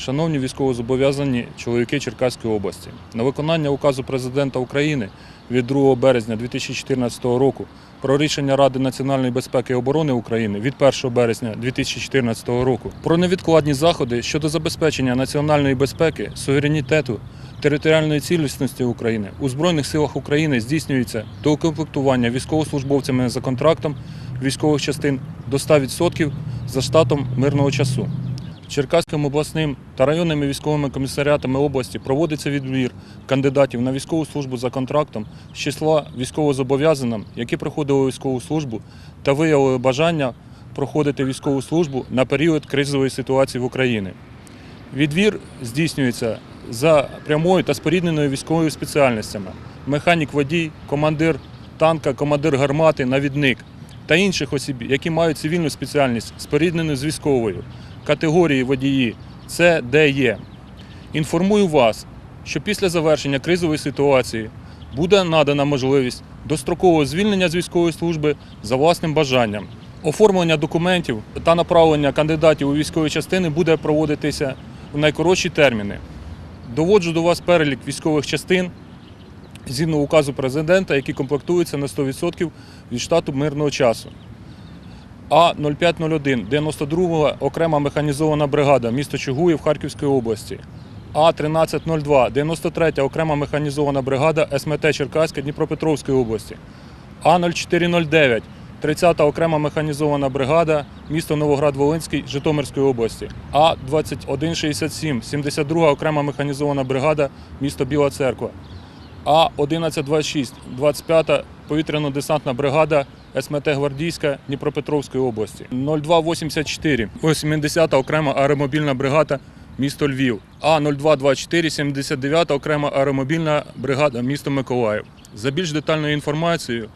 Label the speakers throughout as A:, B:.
A: Шановні військовозобов'язані чоловіки Черкаської області, на виконання указу президента України від 2 березня 2014 року про рішення Ради національної безпеки і оборони України від 1 березня 2014 року про невідкладні заходи щодо забезпечення національної безпеки, суверенітету, територіальної цілісності України у Збройних силах України здійснюється доукомплектування військовослужбовцями за контрактом військових частин до 100% за штатом мирного часу. Черкаським обласним та районними військовими комісаріатами області проводиться відбір кандидатів на військову службу за контрактом з числа військовозобов'язаним, які проходили військову службу та виявили бажання проходити військову службу на період кризової ситуації в Україні. Відбір здійснюється за прямою та спорідненою військовою спеціальностями: механік водій, командир танка, командир гармати, навідник та інших осіб, які мають цивільну спеціальність, споріднену з військовою категорії водії С, Д, Є. Інформую вас, що після завершення кризової ситуації буде надана можливість дострокового звільнення з військової служби за власним бажанням. Оформлення документів та направлення кандидатів у військові частини буде проводитися в найкоротші терміни. Доводжу до вас перелік військових частин згідно указу президента, які комплектуються на 100% від штату мирного часу. А-0501, 92 окрема механізована бригада, місто Чугуїв Харківської області. А-1302, 93 окрема механізована бригада СМТ Черкаська Дніпропетровської області. А-0409, 30-та окрема механізована бригада, місто Новоград-Волинський Житомирської області. А-2167, 72 окрема механізована бригада, місто Біла Церква. А-1126, 25-та повітряно-десантна бригада СМТ Гвардійська Дніпропетровської області. 0284, 80-та окрема аеромобільна бригада, місто Львів. А-0224, 79-та окрема аеромобільна бригада, місто Миколаїв. За більш детальною інформацією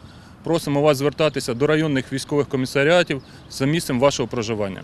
A: просимо вас звертатися до районних військових комісаріатів за місцем вашого проживання.